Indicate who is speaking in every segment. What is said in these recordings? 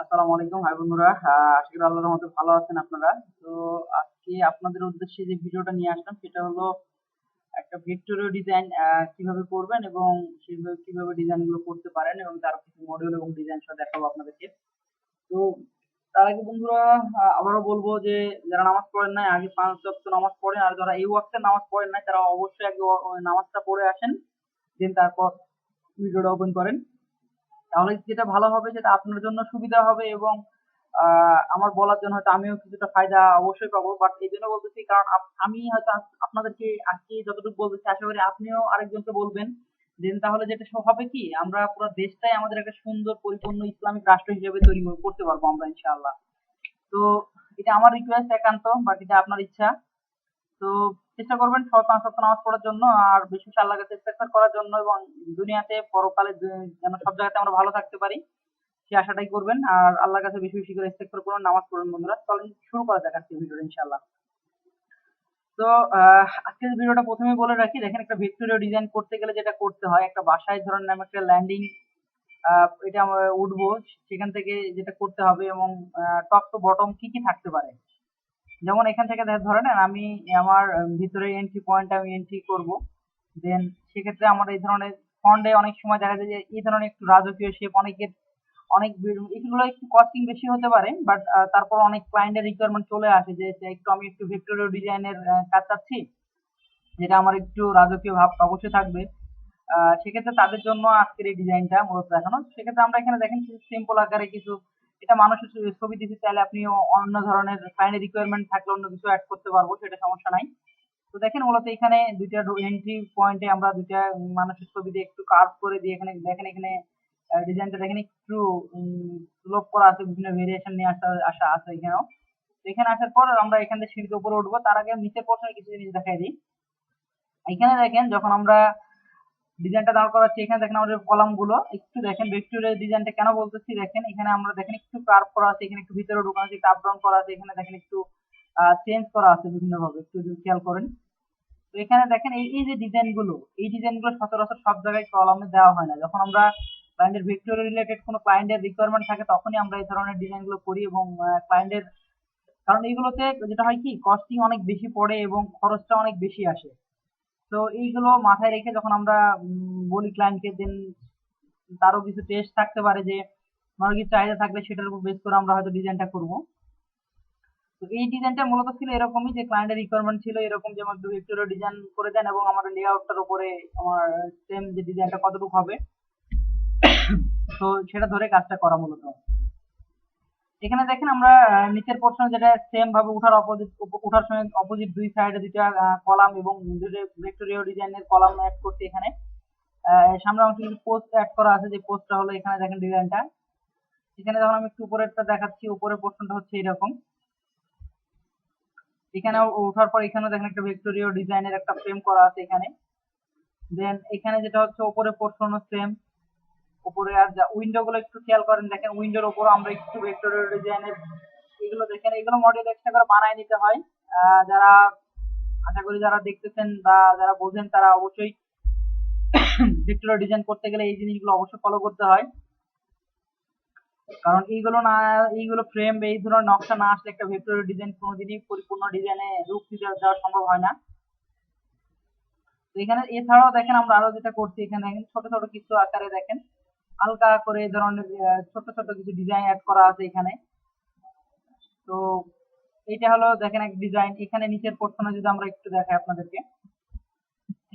Speaker 1: আসসালামু আলাইকুম, ভাই বন্ধুরা। আশা করি আল্লাহর মতো ভালো আছেন আপনারা। তো আজকে আপনাদের উদ্দেশ্যে যে ভিডিওটা নিয়ে আসলাম, সেটা হলো একটা ভিক্টোরিয়া ডিজাইন কীভাবে করবেন এবং সেভাবে, কীভাবে ডিজাইনগুলো করতে পারেন এবং তার কিছু মডেল এবং ডিজাইন সহ দেখাবো আপনাদেরকে। তো তার আগে বন্ধুরা আবারও বলব যে, যারা নামাজ পড়েন নাই, আগে পাঁচ ওয়াক্ত নামাজ পড়েন, আর যারা এই ওয়াক্তে নামাজ পড়েন নাই, তারা অবশ্যই আগে নামাজটা পড়ে আসেন, দেন তারপর ভিডিওটা ওপেন করেন। তাহলে যেটা ভালো হবে যেটা আপনার জন্য সুবিধা হবে এবং আমার বলার জন্য হয়তো আমিও কিছুটা ফায়দা অবশ্যই পাবো বাট এই জন্য বলতেছি কারণ আমি হয়তো আপনাদেরকে আজকে যতটুকু বলতেছি, আশা করি আপনিও আরেকজনকে বলবেন, দেন তাহলে যেটা হবে কি, আমরা পুরো দেশটাই আমাদের একটা সুন্দর, পরিপূর্ণ ইসলামিক রাষ্ট্র হিসেবে তৈরি করতে পারব আমরা, ইনশাআল্লাহ। তো, এটা আমার রিকোয়েস্ট একান্ত, বাকিটা আপনার ইচ্ছা। তো চেষ্টা করবেন সব পাঁচ ওয়াক্ত নামাজ পড়ার জন্য আর বেশি বেশি কাছে ইস্তেগফার করার জন্য এবং দুনিয়াতে পরকালে যেন সব জায়গাতে আমরা ভালো থাকতে পারি, সেই আশাটাই করবেন। আর আল্লাহর কাছে বেশি বেশি করে ইস্তেগফার করুন, নামাজ পড়ুন বন্ধুরা। চলেন শুরু করা যাক আজকে ভিডিওটা ইনশাআল্লাহ। তো আজকের ভিডিওটা প্রথমেই বলে রাখি, দেখেন একটা ভিক্টোরিয়া ডিজাইন করতে গেলে যেটা করতে হয়, একটা বাসায় ধরেন আমি একটা ল্যান্ডিং এটা আমরা উঠবো, সেখান থেকে যেটা করতে হবে এবং টপ টু বটম কি কি থাকতে পারে। যেমন এখান থেকে ধরে নেন আমি আমার ভিতরে এন্ট্রি পয়েন্ট আমি এন্ট্রি করব দেন সেক্ষেত্রে আমার এই ধরনের ফন্ডে অনেক সময় দেখা যায় যে এই ধরনের একটু রাজকীয় শেপ অনেকের, অনেক এগুলো একটু কস্টিং বেশি হতে পারে বাট তারপর অনেক ক্লায়েন্টের রিকোয়ারমেন্ট চলে আসে যে একটু আমি একটু ভিক্টোরিয়া ডিজাইনের কাজ চাচ্ছি, যেটা আমার একটু রাজকীয় ভাব অবশ্যই থাকবে। সেক্ষেত্রে তাদের জন্য আজকের এই ডিজাইনটা মূলত দেখানো। সেক্ষেত্রে আমরা এখানে দেখেন সিম্পল আকারে কিছু এটা মানুষের ছবি- দিতে চাইলে আপনি অন্য ধরনের ক্লায়েন্টের রিকোয়ারমেন্ট থাকলে অন্য কিছু অ্যাড করতে পারব, সেটা সমস্যা নাই। তো দেখেন মূলত এখানে দুইটা এন্ট্রি পয়েন্টে আমরা দুইটা মানুষের ছবি দিয়ে একটু কার্ভ করে দিয়ে এখানে দেখেন, এখানে ডিজাইনটা দেখেন একটু স্লোপ করা আছে, বিভিন্ন ভেরিয়েশন নিয়ে আসা আসা আছে এখানেও। এখানে আসার পর আমরা এখান থেকে সিঁড়িতে উপরে উঠবো, তার আগে নিচের পর্যন্ত কিছু জিনিস দেখাই দিই। এখানে দেখেন যখন আমরা ডিজাইনটা দাঁড় করাচ্ছি এখানে, দেখেন আমাদের কলামগুলো একটু দেখেন ভেক্টরের ডিজাইনটা কেন বলতেছি? দেখেন, এখানে আমরা দেখেন একটু কার্ভ করা আছে, এখানে একটু ভিতরে ঢোকানো আছে, একটু ডাউন করা আছে, এখানে দেখেন একটু চেঞ্জ করা আছে বিভিন্ন ভাবে একটু যদি খেয়াল করেন। তো এখানে দেখেন, এই এই যে ডিজাইনগুলো এই ডিজাইনগুলো সচরাচর সব জায়গায় কলামে দেওয়া হয় না। যখন আমরা ক্লায়েন্টের ভিক্টোরিয়া রিলেটেড কোনো ক্লায়েন্টের রিকোয়ারমেন্ট থাকে, তখনই আমরা এই ধরনের ডিজাইনগুলো করি এবং ক্লায়েন্টের কারণ এইগুলোতে যেটা হয় কি কস্টিং অনেক বেশি পড়ে এবং খরচটা অনেক বেশি আসে। তো এইগুলো মাথায় রেখে যখন আমরা বলি ক্লায়েন্টকে দেন তারও কিছু টেস্ট থাকতে পারে যে আমার কিছু চাহিদা থাকলে সেটার উপর বেস করে আমরা হয়তো ডিজাইনটা করব। তো এই ডিজাইনটা মূলত ছিল এরকমই যে ক্লায়েন্টের রিকোয়ারমেন্ট ছিল এরকম যে আমার ভিক্টোরিয়া ডিজাইন করে দেন এবং আমার লেআউটটার উপরে আমার সেম যে ডিজাইনটা কতটুকু হবে। তো সেটা ধরে কাজটা করা মূলত। এখানে দেখেন আমরা নিচের পোর্শন যেটা সেম ভাবে উঠার অপোজিট উঠার সময় অপোজিট দুই সাইডে দুইটা কলাম এবং দুটো ভেক্টোরিয়া ডিজাইনের কলাম অ্যাড করছি এখানে। আহ, সামনের অংশে কিছু পোস্ট অ্যাড করা আছে যে পোস্টটা হলো এখানে দেখেন ডিজাইনটা এখানে যখন আমি একটু উপরেরটা দেখাচ্ছি উপরের পোর্শনটা হচ্ছে এরকম। এখানে ওঠার পর এখানে দেখেন একটা ভেক্টোরিয়া ডিজাইনের একটা ফ্রেম করা আছে এখানে। দেন এখানে যেটা হচ্ছে উপরে পোর্শনও সেম উপরে আর যা উইন্ডো গুলো একটু খেয়াল করেন, দেখেন উইন্ডোর উপর আমরা একটু ভেক্টোরিয়া ডিজাইনের এগুলো দেখেন, এগুলো মডেল এক্সট্রা করে বানায় নিতে হয়। যারা, আশা করি যারা দেখতেছেন বা যারা বোঝেন, তারা অবশ্যই ভিক্টোরিয়া ডিজাইন করতে গেলে এই জিনিসগুলো অবশ্যই ফলো করতে হয়। কারণ এইগুলো না, এইগুলো ফ্রেম এই ধরনের নকশা না আসলে একটা ভিক্টোরিয়া ডিজাইন কোনোদিনই পরিপূর্ণ ডিজাইনে রূপ দিতে, দেওয়া সম্ভব হয় না। এখানে, এছাড়াও দেখেন আমরা আরও যেটা করছি, এখানে ছোট ছোট কিছু আকারে দেখেন। হালকা করে ধরনের ছোট ছোট কিছু ডিজাইন অ্যাড করা আছে এখানে। তো এইটা হলো দেখেন এক ডিজাইন এখানে নিচের পোর্শনে যদি আমরা একটু দেখাই আপনাদেরকে।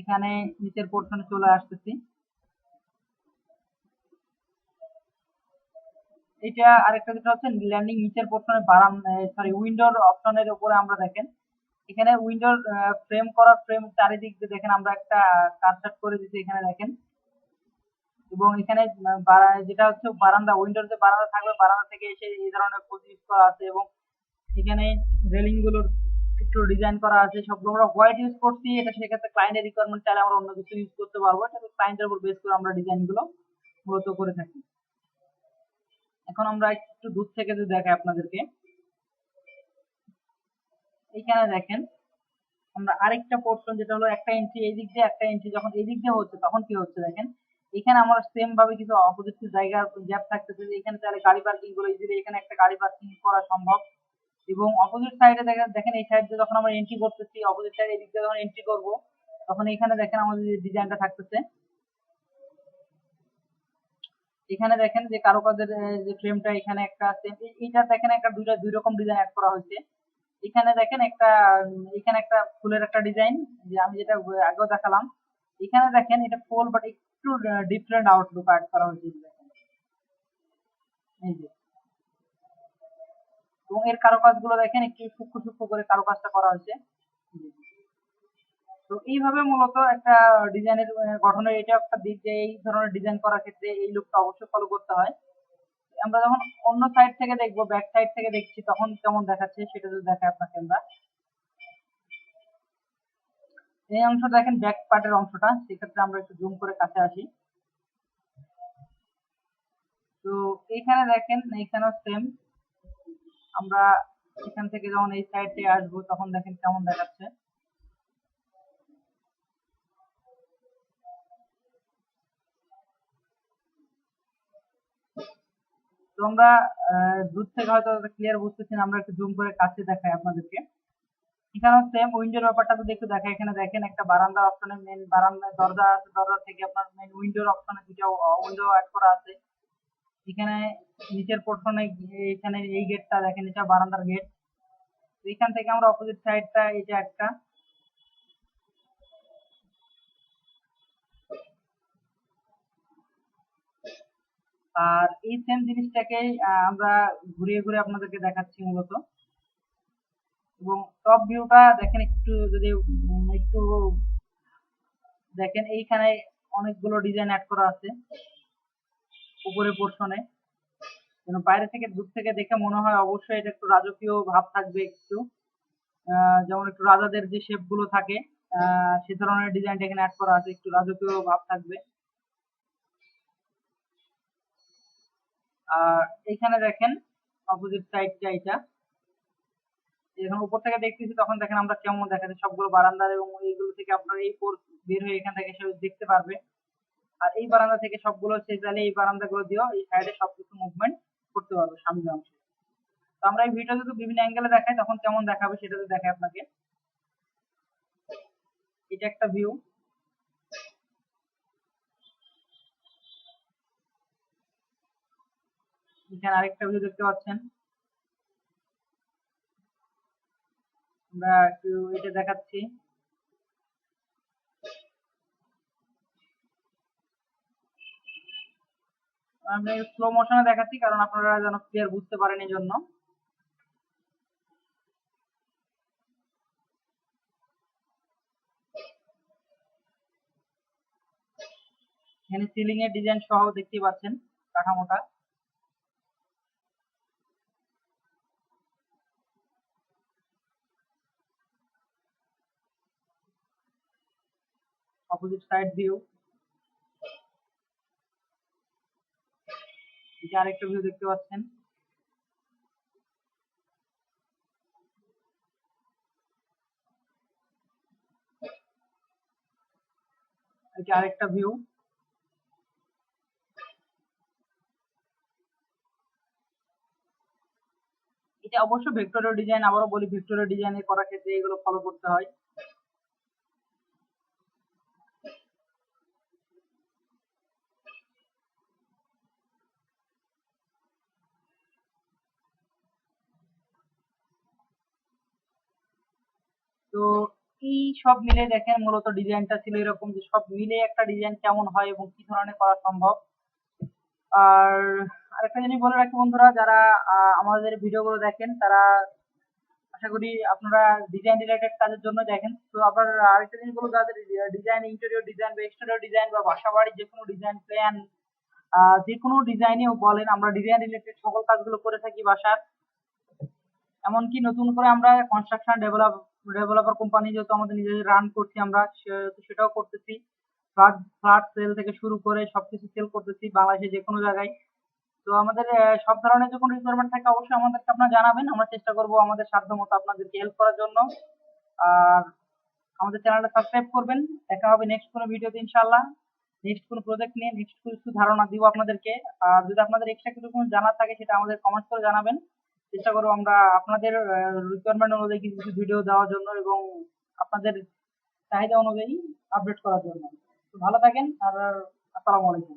Speaker 1: এখানে নিচের পোর্শনে চলে আসতেছি। এটা আরেকটা যেটা হচ্ছে ল্যান্ডিং নিচের পোর্শনে বারান সরি উইন্ডোর অপশনের উপরে আমরা দেখেন। এখানে উইন্ডোর ফ্রেম করার ফ্রেম চারিদিক দিয়ে দেখেন আমরা একটা কাটসাট করে দিচ্ছি এখানে দেখেন। এবং এখানে যেটা হচ্ছে বারান্দা উইন্ডোর যে বারান্দা থাকবে, বারান্দা থেকে এসে এই ধরনের পোজ করা আছে এবং এখানে রেলিংগুলোর একটু ডিজাইন করা আছে। সবগুলো আমরা হোয়াইট ইউজ করছি, এটা সেক্ষেত্রে ক্লায়েন্টের রিকোয়ারমেন্ট চাইলে আমরা অন্য কিছু ইউজ করতে পারব। এটা ক্লায়েন্টের উপর বেস করে আমরা ডিজাইনগুলো মূলত করে থাকি। এখন আমরা একটু দূর থেকে যদি দেখাই আপনাদেরকে। এইখানে দেখেন, আমরা আরেকটা পোর্শন যেটা হলো একটা এন্ট্রি এই দিক দিয়ে একটা এন্ট্রি যখন এই দিক দিয়ে হচ্ছে, তখন কি হচ্ছে দেখেন? এখানে আমার সেম ভাবে কিছু অপোজিট জায়গার গ্যাপ থাকতেছে যে এখানে চাইলে গাড়ি পার্কিং করে ইজিলি এখানে একটা গাড়ি পার্কিং করা সম্ভব। এবং অপোজিট সাইডে দেখেন দেখেন এই সাইড যখন আমরা এন্ট্রি করতেছি অপোজিট সাইডে এদিক দিয়ে যখন এন্ট্রি করব, তখন এখানে দেখেন আমাদের যে ডিজাইনটা থাকতেছে। এখানে দেখেন যে কারুকাজের যে ফ্রেমটা এখানে একটা আছে এই- এইটা দেখেন একটা দুইটা, দুই রকম ডিজাইন অ্যাড করা হয়েছে। এখানে দেখেন একটা, এখানে একটা ফুলের একটা ডিজাইন যে আমি যেটা আগেও দেখালাম। এখানে দেখেন এটা ফুল বাট একটু ডিফারেন্ট আউটলুক অ্যাড করা হয়েছে এই যে। এবং এর কারুকাজগুলো দেখেন, একটু সূক্ষ্ম সূক্ষ্ম করে কারুকাজটা করা হয়েছে। তো এইভাবে মূলত একটা ডিজাইনের গঠনের, এটা একটা দিক যে এই ধরনের ডিজাইন করার ক্ষেত্রে এই লুকটা অবশ্যই ফলো করতে হয়। আমরা যখন অন্য সাইড থেকে দেখব ব্যাক সাইড থেকে দেখছি, তখন কেমন দেখাচ্ছে সেটা যদি দেখায় আপনাকে আমরা। এই অংশটা দেখেন ব্যাক পার্টের অংশটা সেক্ষেত্রে আমরা একটু জুম করে কাছে আসি। তো এইখানে দেখেন এইখানেও সেম আমরা এখান থেকে যখন এই সাইড আসব তখন দেখেন কেমন দেখাচ্ছে। তো আমরা আহ, দূর থেকে হয়তো ক্লিয়ার বুঝতেছি আমরা একটু জুম করে কাছে দেখাই আপনাদেরকে। এখানে সেম উইন্ডোর ব্যাপারটা যদি একটু দেখাই এখানে দেখেন একটা বারান্দার অপশনে মেন বারান্দা দরজা আছে, দরজা থেকে আপনার মেন উইন্ডোর অপশনে দুটো উইন্ডো অ্যাড করা আছে। এখানে নিচের পোর্শনে এখানে এই গেটটা দেখেন, এটা বারান্দার গেট এখান থেকে আমরা অপোজিট সাইডটা এটা একটা। আর এই সেম জিনিসটাকে আমরা ঘুরিয়ে ঘুরে আপনাদেরকে দেখাচ্ছি মূলত। এবং টপ ভিউটা দেখেন একটু যদি একটু দেখেন এইখানে অনেকগুলো ডিজাইন অ্যাড করা আছে, উপরে পোর্শনে যেন বাইরে থেকে দূর থেকে দেখে মনে হয় অবশ্যই এটা একটু রাজকীয় ভাব থাকবে একটু। যেমন একটু রাজাদের যে শেপগুলো থাকে সে ধরনের ডিজাইনটা এখানে অ্যাড করা আছে, একটু রাজকীয় ভাব থাকবে। আর এইখানে দেখেন অপোজিট সাইডটা এটা। যখন উপর থেকে দেখতেছি, তখন দেখেন আমরা কেমন দেখাচ্ছে। সবগুলো বারান্দা এবং এইগুলো থেকে আপনার এই পোর্ট বের হয়ে এখান থেকে সে দেখতে পারবে। আর এই বারান্দা থেকে সবগুলো সে চাইলে এই বারান্দাগুলো দিয়েও এই সাইডে সবকিছু মুভমেন্ট করতে পারবে সামনের অংশে। তো আমরা এই ভিডিও যদি বিভিন্ন অ্যাঙ্গেলে দেখাই, তখন কেমন দেখাবে সেটা যদি দেখাই আপনাকে। এটা একটা ভিউ এখানে আরেকটা ভিউ দেখতে পাচ্ছেন। আমরা একটু এটা দেখাচ্ছি। আমরা স্লো মোশনে দেখাচ্ছি, কারণ আপনারা যেন ক্লিয়ার বুঝতে পারেন এই জন্য। এখানে সিলিং এর ডিজাইন সহ দেখতে পাচ্ছেন কাঠামোটা। অপোজিট সাইড ভিউ এটা আরেকটা ভিউ দেখতে পাচ্ছেন। এটা আরেকটা ভিউ এটা অবশ্য ভেক্টরের ডিজাইন আবারও বলি, ভেক্টরের ডিজাইনে করার ক্ষেত্রে এগুলো ফলো করতে হয়। তো এই সব মিলে দেখেন মূলত ডিজাইনটা ছিল এরকম যে সব মিলে একটা ডিজাইন কেমন হয় এবং কি ধরনের করা সম্ভব। আর আরেকটা জিনিস বলে রাখি বন্ধুরা, যারা আমাদের ভিডিওগুলো দেখেন, তারা আশা করি আপনারা ডিজাইন রিলেটেড কাজের জন্য দেখেন। তো আবার আরেকটা জিনিস বলব, যাদের ডিজাইন ইন্টেরিয়র ডিজাইন বা এক্সটেরিয়র ডিজাইন বা বাসা বাড়ির যে কোনো ডিজাইন প্ল্যান যে কোনো ডিজাইনেও বলেন, আমরা ডিজাইন রিলেটেড সকল কাজগুলো করে থাকি বাসার। এমনকি নতুন করে আমরা কনস্ট্রাকশন ডেভেলপ ডেভেলপার কোম্পানি যেহেতু আমাদের নিজেদের রান করছি আমরা সেটাও করতেছি। ফ্ল্যাট ফ্ল্যাট সেল থেকে শুরু করে সবকিছু সেল করতেছি বাংলাদেশে যে কোনো জায়গায়। তো আমাদের সব ধরনের যখন রিকোয়ারমেন্ট থাকে অবশ্যই আমাদেরকে আপনারা জানাবেন। আমরা চেষ্টা করব আমাদের সাধ্য মতো আপনাদেরকে হেল্প করার জন্য। আর আমাদের চ্যানেলটা সাবস্ক্রাইব করবেন। দেখা হবে নেক্সট কোনো ভিডিওতে ইনশাল্লাহ নেক্সট কোনো প্রজেক্ট নিয়ে নেক্সট কিছু ধারণা দিব আপনাদেরকে। আর যদি আপনাদের এক্সট্রা কিছু জানার থাকে সেটা আমাদের কমেন্ট করে জানাবেন। চেষ্টা করব আমরা আপনাদের রিকোয়ারমেন্ট অনুযায়ী কিছু ভিডিও দেওয়ার জন্য এবং আপনাদের চাহিদা অনুযায়ী আপডেট করার জন্য। ভালো থাকেন আর আসসালামু আলাইকুম।